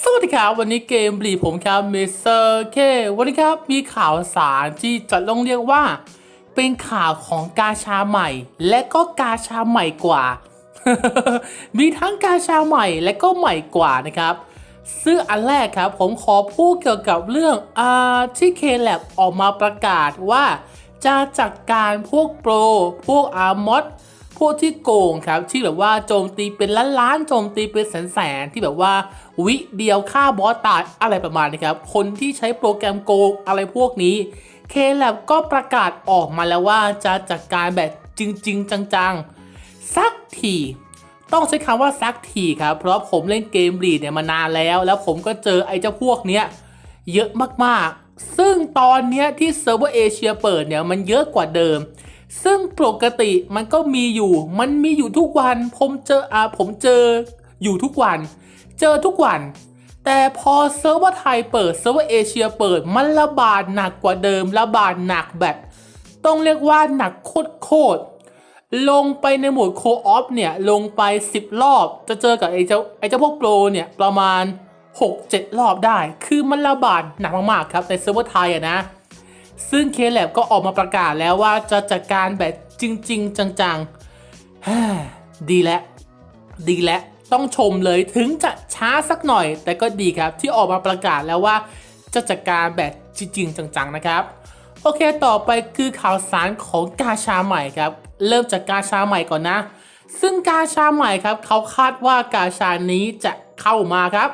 สวัสดีครับวันนี้เกมบลีผมครับมิสเตอร์เควันนี้ครับมีข่าวสารที่จะต้องเรียกว่า เป็นข่าวของกาชาใหม่ และก็กาชาใหม่กว่า มีทั้งกาชาใหม่และก็ใหม่กว่านะครับซึ่งอันแรกครับผมขอพูดเกี่ยวกับเรื่องอที่เคแลบออกมาประกาศว่า จะจัดการพวกโปร พวกอาร์มอด วกที่โกงครับที่แบบว่าโจมตีเป็นล้านล้านๆโจมตีเป็นแสนแสนๆที่แบบว่าวิเดียวฆ่าบอสตายอะไรประมาณนี้ครับ คนที่ใช้โปรแกรมโกงอะไรพวกนี้ k l a b ก็ประกาศออกมาแล้วว่าจะจัดการแบบจริง ๆ จังๆ สักทีต้องใช้คำว่าสักทีครับ เพราะผมเล่นเกมรีดเนี่ยมานานแล้ว แล้วผมก็เจอไอ้เจ้าพวกเนี้ยเยอะมากๆ ซึ่งตอนเนี้ยที่เซิร์ฟเวอร์เอเชียเปิดเนี่ยมันเยอะกว่าเดิม ซึ่งปกติมันก็มีอยู่ มันมีอยู่ทุกวัน ผมเจออ่าผมเจออยู่ทุกวัน เจอทุกวัน แต่พอเซิร์ฟเวอร์ไทยเปิดเซิร์ฟเวอร์เอเชียเปิดมันระบาดหนักกว่าเดิมระบาดหนักแบบ ต้องเรียกว่าหนักโคตรๆลงไปในหมวดโคออฟเนี่ย ลงไป 10 รอบ จะเจอกับไอ้เจ้าไอ้เจ้าพวกโปรเนี่ย ประมาณ 6-7 รอบได้ คือมันระบาดหนักมากๆครับในเซิร์ฟเวอร์ไทยอะนะ ซึ่ง k l a b ก็ออกมาประกาศแล้วว่าจะจัดการแบบจริง ๆ จังๆ ดีแล้วดีแล้วต้องชมเลยถึงจะช้าสักหน่อย แต่ก็ดีครับที่ออกมาประกาศแล้วว่าจะจัดการแบบจริง ๆ จังๆ นะครับ โอเคต่อไปคือข่าวสารของกาชาใหม่ครับ เริ่มจากกาชาใหม่ก่อนนะ ซึ่งกาชาใหม่ครับเขาคาดว่ากาชานี้จะเข้ามาครับ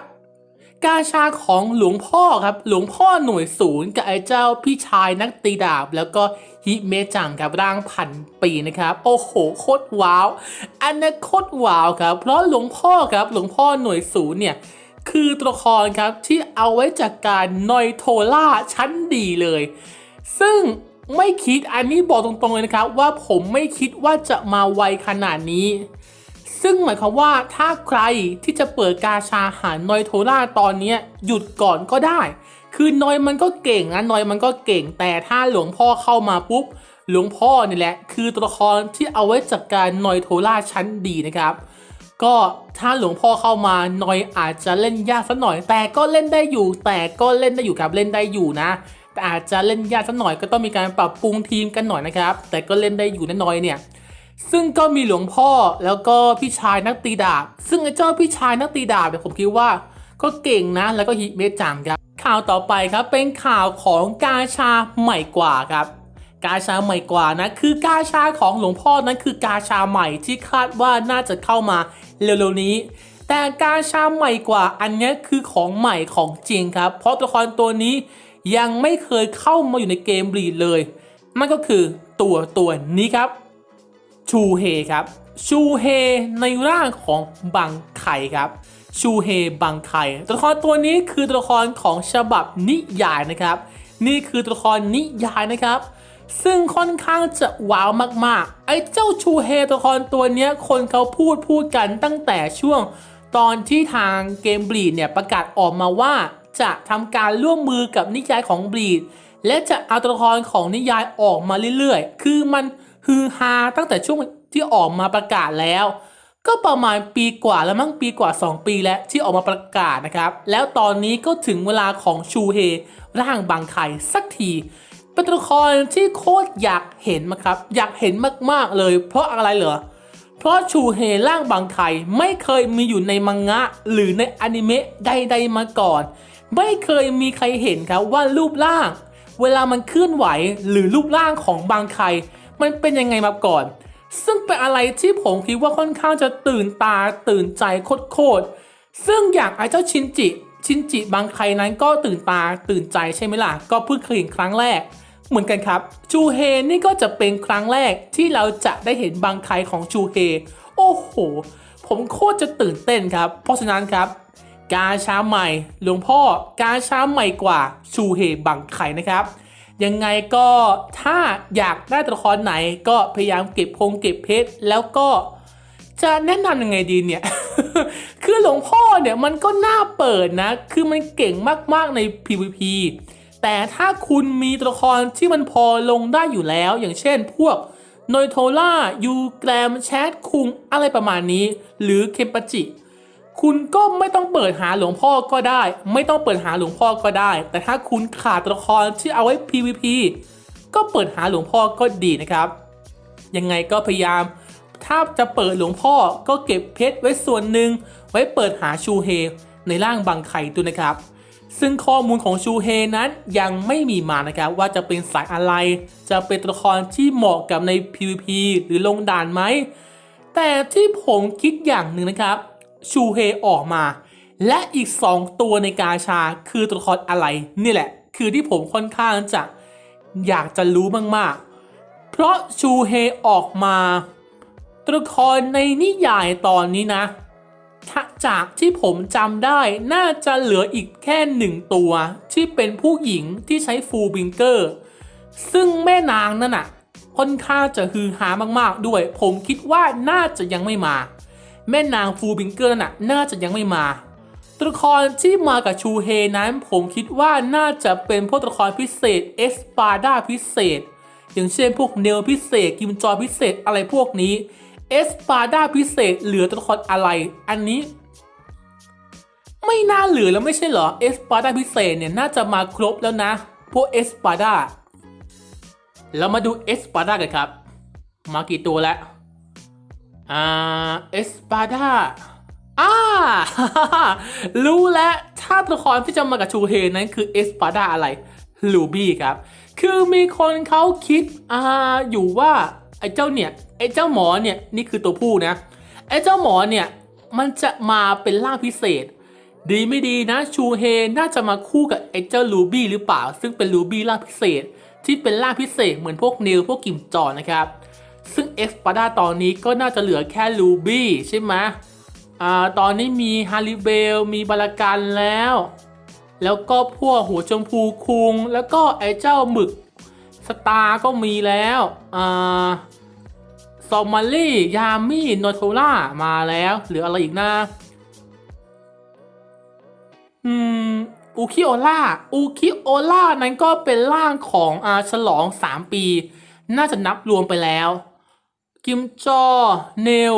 กาชาของหลวงพ่อครับ หลวงพ่อหน่วยศูนย์กับไอ้เจ้าพี่ชายนักตีดาบ แล้วก็ฮิเมจังครับร่างพันปีนะครับ โอ้โหโคตรว้าว อันนั้โคตรว้าวครับ เพราะหลวงพ่อครับหลวงพ่อหน่วยศูนย์เนี่ยคือตัวละครครับที่เอาไว้จากการนอยโทล่าชั้นดีเลย ซึ่งไม่คิดอันนี้บอกตรงๆเลยนะครับ ว่าผมไม่คิดว่าจะมาไวขนาดนี้ ซึ่งหมายความว่าถ้าใครที่จะเปิดกาชาหารนอยโทล่าตอนนี้หยุดก่อนก็ได้ คือนอยมันก็เก่งนะนอยมันก็เก่งแต่ถ้าหลวงพ่อเข้ามาปุ๊บ หลวงพ่อนี่แหละ คือตัวละครที่เอาไว้จัดการนอยโทล่าชั้นดีนะครับ ก็ถ้าหลวงพ่อเข้ามานอยอาจจะเล่นยากสักหน่อย แต่ก็เล่นได้อยู่ แต่ก็เล่นได้อยู่ครับเล่นได้อยู่นะแต่อาจจะเล่นยากสักหน่อยก็ต้องมีการปรับปรุงทีมกันหน่อยนะครับ แต่ก็เล่นได้อยู่นะนอยเนี่ย ซึ่งก็มีหลวงพ่อแล้วก็พี่ชายนักตีดาบ ซึ่งไอ้เจ้าพี่ชายนักตีดาบเนี่ยผมคิดว่าก็เก่งนะ แล้วก็ฮิเมจังครับข่าวต่อไปครับเป็นข่าวของกาชาใหม่กว่าครับ กาชาใหม่กว่านะคือกาชาของหลวงพ่อนั้นคือกาชาใหม่ที่คาดว่าน่าจะเข้ามาเร็วๆนี้ แต่กาชาใหม่กว่าอันนี้คือของใหม่ของจริงครับ เพราะตัวละครตัวนี้ยังไม่เคยเข้ามาอยู่ในเกมบลีดเลยนั่นก็คือตัวตัวนี้ครับ ชูเฮครับ ชูเฮในร่างของบังไคครับชูเฮบังไคตัวละครตัวนี้คือตัวละครของฉบับนิยายนะครับ นี่คือตัวละครนิยายนะครับ ซึ่งค่อนข้างจะว้าวมากๆ ไอ้เจ้าชูเฮตัวละครตัวนี้คนเขาพูดพูดกันตั้งแต่ช่วง ตอนที่ทางเกมบลีดเนี่ยประกาศออกมาว่า จะทำการร่วมมือกับนิยายของบลีดและจะเอาตัวละครของนิยายออกมาเรื่อยๆ คือมัน ฮือฮาตั้งแต่ช่วงที่ออกมาประกาศแล้ว ก็ประมาณปีกว่าแล้วมั้งปีกว่า 2 ปีแล้วที่ออกมาประกาศนะครับ แล้วตอนนี้ก็ถึงเวลาของชูเฮร่างบางไข่สักทีเป็นตัวละครที่โคตรอยากเห็นมาครับ อยากเห็นมากๆเลย เพราะอะไรเหรอเพราะชูเฮร่างบางไข่ไม่เคยมีอยู่ในมังงะ หรือในอนิเมะใดๆมาก่อน ไม่เคยมีใครเห็นครับว่ารูปร่าง เวลามันเคลื่อนไหวหรือรูปร่างของบางไข่ มันเป็นยังไงมาก่อน ซึ่งเป็นอะไรที่ผมคิดว่าค่อนข้างจะตื่นตาตื่นใจโคตรๆซึ่งอย่างไอ้เจ้าชินจิชินจิบางไครนั้นก็ตื่นตาตื่นใจใช่ไหมล่ะ ก็เพิ่งเคยเห็นครั้งแรก เหมือนกันครับชูเฮนี่ก็จะเป็นครั้งแรกที่เราจะได้เห็นบางไครของชูเฮโอ้โห ผมโคตรจะตื่นเต้นครับ เพราะฉะนั้นครับ กาช้าใหม่หลวงพ่อกาช้าใหม่กว่าชูเฮบังไคนะครับ ยังไงก็ถ้าอยากได้ตัวละครไหนก็พยายามเก็บพงเก็บเพชรแล้วก็จะแนะนำยังไงดีเนี่ย คือหลวงพ่อเนี่ยมันก็น่าเปิดนะ คือมันเก่งมากๆใน PVP แต่ถ้าคุณมีตัวละครที่มันพอลงได้อยู่แล้ว อย่างเช่นพวกโนยโทล่ายูแกรมแชทคุงอะไรประมาณนี้ หรือเคมปจิ คุณก็ไม่ต้องเปิดหาหลวงพ่อก็ได้ ไม่ต้องเปิดหาหลวงพ่อก็ได้ แต่ถ้าคุณขาดตัวละครที่เอาไว้ PVP ก็เปิดหาหลวงพ่อก็ดีนะครับ ยังไงก็พยายาม ถ้าจะเปิดหลวงพ่อก็เก็บเพชรไว้ส่วนหนึ่ง ไว้เปิดหาชูเฮในร่างบางไข่ด้วยนะครับ ซึ่งข้อมูลของชูเฮนั้นยังไม่มีมานะครับว่าจะเป็นสายอะไร จะเป็นตัวละครที่เหมาะกับใน PVP หรือลงด่านไหม แต่ที่ผมคิดอย่างหนึ่งนะครับ ชูเฮออกมา และอีก 2 ตัวในกาชาคือตัวละครอะไรนี่แหละ คือที่ผมค่อนข้างจะอยากจะรู้มากๆ เพราะชูเฮออกมาตัวละครในนิยายตอนนี้นะจากที่ผมจำได้น่าจะเหลืออีกแค่หนึ่งตัวที่เป็นผู้หญิงที่ใช้ฟูบิงเกอร์ ซึ่งแม่นางนั่นน่ะค่อนข้างจะฮือฮามากๆด้วย ผมคิดว่าน่าจะยังไม่มา แม่นางฟูบิงเกอร์น่ะน่าจะยังไม่มา ตัวละครที่มากับชูเฮนั้นผมคิดว่าน่าจะเป็นพวกตัวละครพิเศษเอสปาดาพิเศษ อย่างเช่นพวกเนลพิเศษกิมจอพิเศษอะไรพวกนี้เอสปาดาพิเศษเหลือตัวละครอะไร อันนี้ ไม่น่าเหลือแล้วไม่ใช่เหรอเอสปาดาพิเศษเนี่ยน่าจะมาครบแล้วนะ พวกเอสปาดาเรามาดูเอสปาดากันครับ มากี่ตัวแล้ว อ่าเอสปาดาอ่ารู้แล้วถ้าตัวละครที่จะมากับชูเฮนั้นคือเอสปาดาอะไรลูบี้ครับ คือมีคนเขาคิดอ่าอยู่ว่าไอ้เจ้าเนี่ยไอ้เจ้าหมอเนี่ยนี่คือตัวผู้นะไอ้เจ้าหมอเนี่ยมันจะมาเป็นร่างพิเศษ ดีไม่ดีนะชูเฮน่าจะมาคู่กับไอ้เจ้าลูบี้หรือเปล่า ซึ่งเป็นลูบี้ร่างพิเศษ ที่เป็นร่างพิเศษเหมือนพวกเนลพวกกิมจอนะครับ ซึ่งเอ็กซ์ปาดาตอนนี้ก็น่าจะเหลือแค่ลูบี้ใช่ไหมอ่าตอนนี้มีฮาริเบล มีบาลากันแล้ว แล้วก็พวกหัวชมพูคุง แล้วก็ไอ้เจ้าหมึกสตาร์ก็มีแล้วอ่าซอมมารี่ ยามี่โนโทล่ามาแล้วหรืออะไรอีกนะอืมอูคิโอล่าอูคิโอล่านั้นก็เป็นร่างของอาฉลอง 3 ปี น่าจะนับรวมไปแล้ว กิมจอ เนล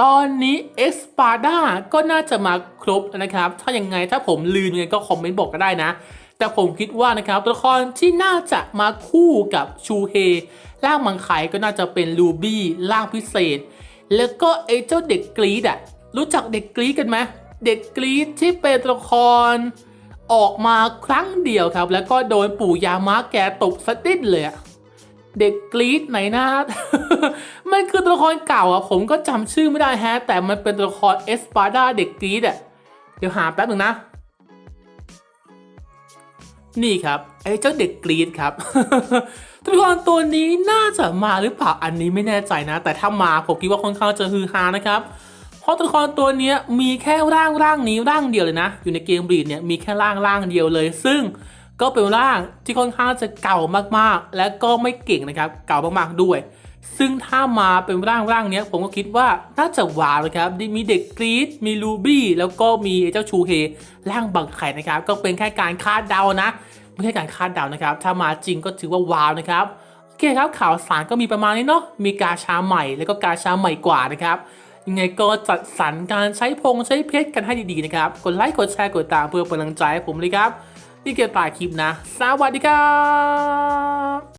ตอนนี้เอ็กซ์ปาดาก็น่าจะมาครบนะครับ ถ้ายังไงถ้าผมลืมยังไงก็คอมเมนต์บอกก็ได้นะ แต่ผมคิดว่านะครับตัวละครที่น่าจะมาคู่กับชูเฮร่างมังไคก็น่าจะเป็นลูบี้ร่างพิเศษ แล้วก็ไอ้เจ้าเด็กกรีดอะรู้จักเด็กกรีดกันไหมเด็กกรีดที่เป็นตัวละครออกมาครั้งเดียวครับ แล้วก็โดนปู่ยามะแกตบสะดิ้นเลยอะ เด็กกรีดไหนนะมันคือตัวละครเก่าอะผมก็จำชื่อไม่ได้แฮะ แต่มันเป็นตัวละครเอสปาดาเด็กกรีดอะเดี๋ยวหาแป๊บหนึ่งนะ นี่ครับไอ้เจ้าเด็กกรีดครับ ตัวละครตัวนี้น่าจะมาหรือเปล่าอันนี้ไม่แน่ใจนะ แต่ถ้ามาผมคิดว่าค่อนข้างจะฮือฮานะครับเพราะตัวละครตัวนี้มีแค่ร่างร่างนี้ร่างเดียวเลยนะ อยู่ในเกมบรีดเนี่ยมีแค่ร่างร่างเดียวเลย ซึ่ง ก็เป็นร่างที่ค่อนข้างจะเก่ามากๆ และก็ไม่เก่งนะครับ เก่ามากๆด้วย ซึ่งถ้ามาเป็นร่างร่างนี้ผมก็คิดว่าน่าจะว้าวนะครับ มีเด็กกรีดมีลูบี้ แล้วก็มีเจ้าชูเฮร่างบังไข่นะครับ ก็เป็นแค่การคาดเดานะ ไม่ใช่การคาดเดานะครับ ถ้ามาจริงก็ถือว่าว้าวนะครับ โอเคครับข่าวสารก็มีประมาณนี้เนาะ มีกาชาใหม่แล้วก็กาชาใหม่กว่านะครับยังไงก็จัดสรรการใช้พงใช้เพชรกันให้ดีๆนะครับ กดไลค์กดแชร์กดตามเพื่อเป็นกำลังใจให้ผมเลยครับ นี่เกี่ยวกับคลิปนะ สวัสดีครับ